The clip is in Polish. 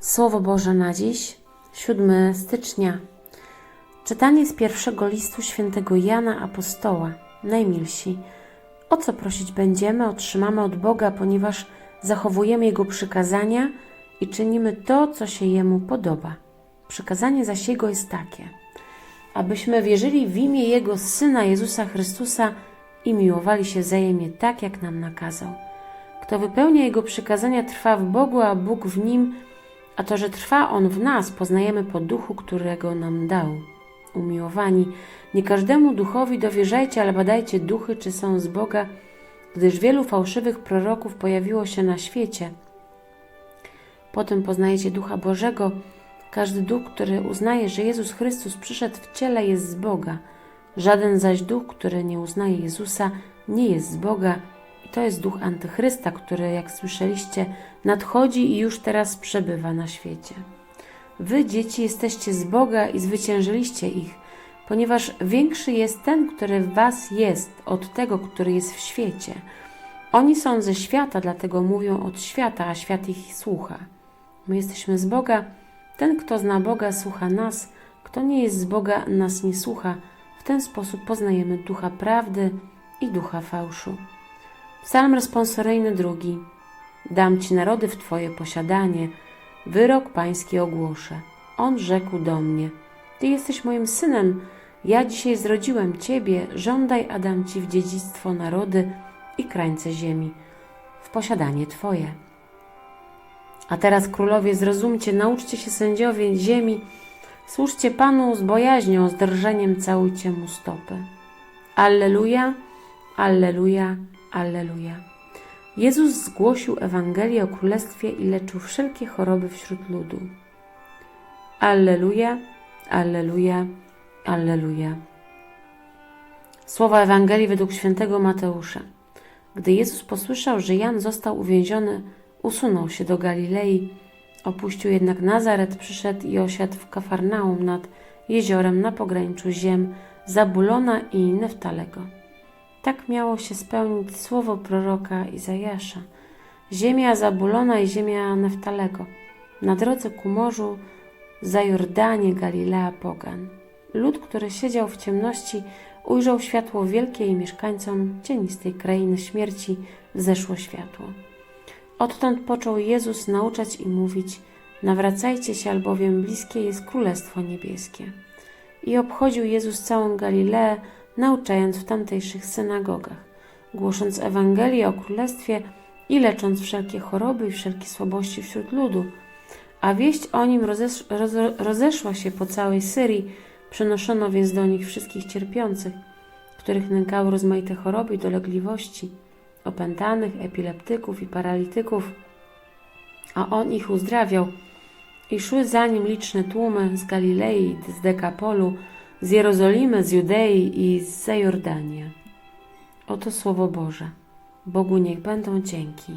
Słowo Boże na dziś, 7 stycznia. Czytanie z pierwszego listu świętego Jana Apostoła. Najmilsi. O co prosić będziemy, otrzymamy od Boga, ponieważ zachowujemy Jego przykazania i czynimy to, co się Jemu podoba. Przykazanie zaś Jego jest takie, abyśmy wierzyli w imię Jego Syna Jezusa Chrystusa i miłowali się wzajemnie tak, jak nam nakazał. Kto wypełnia Jego przykazania, trwa w Bogu, a Bóg w nim, a to, że trwa On w nas, poznajemy po duchu, którego nam dał. Umiłowani, nie każdemu duchowi dowierzajcie, ale badajcie duchy, czy są z Boga, gdyż wielu fałszywych proroków pojawiło się na świecie. Potem poznajecie ducha Bożego. Każdy duch, który uznaje, że Jezus Chrystus przyszedł w ciele, jest z Boga. Żaden zaś duch, który nie uznaje Jezusa, nie jest z Boga. To jest duch antychrysta, który, jak słyszeliście, nadchodzi i już teraz przebywa na świecie. Wy, dzieci, jesteście z Boga i zwyciężyliście ich, ponieważ większy jest ten, który w was jest, od tego, który jest w świecie. Oni są ze świata, dlatego mówią od świata, a świat ich słucha. My jesteśmy z Boga. Ten, kto zna Boga, słucha nas. Kto nie jest z Boga, nas nie słucha. W ten sposób poznajemy ducha prawdy i ducha fałszu. Psalm responsoryjny drugi. Dam ci narody w twoje posiadanie, wyrok pański ogłoszę. On rzekł do mnie: Ty jesteś moim synem, ja dzisiaj zrodziłem ciebie, żądaj, a dam ci w dziedzictwo narody i krańce ziemi, w posiadanie twoje. A teraz, królowie, zrozumcie, nauczcie się sędziowie ziemi, służcie Panu z bojaźnią, z drżeniem całujcie Mu stopy. Alleluja, Alleluja, Alleluja. Jezus zgłosił Ewangelię o Królestwie i leczył wszelkie choroby wśród ludu. Alleluja, Alleluja, Alleluja. Słowa Ewangelii według świętego Mateusza. Gdy Jezus posłyszał, że Jan został uwięziony, usunął się do Galilei. Opuścił jednak Nazaret, przyszedł i osiadł w Kafarnaum nad jeziorem na pograniczu ziem Zabulona i Neftalego. Tak miało się spełnić słowo proroka Izajasza. Ziemia Zabulona i ziemia Neftalego. Na drodze ku morzu za Jordanie Galilea pogan. Lud, który siedział w ciemności, ujrzał światło wielkie i mieszkańcom cienistej krainy śmierci wzeszło światło. Odtąd począł Jezus nauczać i mówić: Nawracajcie się, albowiem bliskie jest Królestwo Niebieskie. I obchodził Jezus całą Galileę, nauczając w tamtejszych synagogach, głosząc Ewangelię o Królestwie i lecząc wszelkie choroby i wszelkie słabości wśród ludu. A wieść o nim rozesz roze rozeszła się po całej Syrii, przenoszono więc do nich wszystkich cierpiących, których nękały rozmaite choroby i dolegliwości, opętanych, epileptyków i paralityków, a on ich uzdrawiał. I szły za nim liczne tłumy z Galilei, z Dekapolu, z Jerozolimy, z Judei i z Zajordanii. Oto słowo Boże. Bogu niech będą dzięki.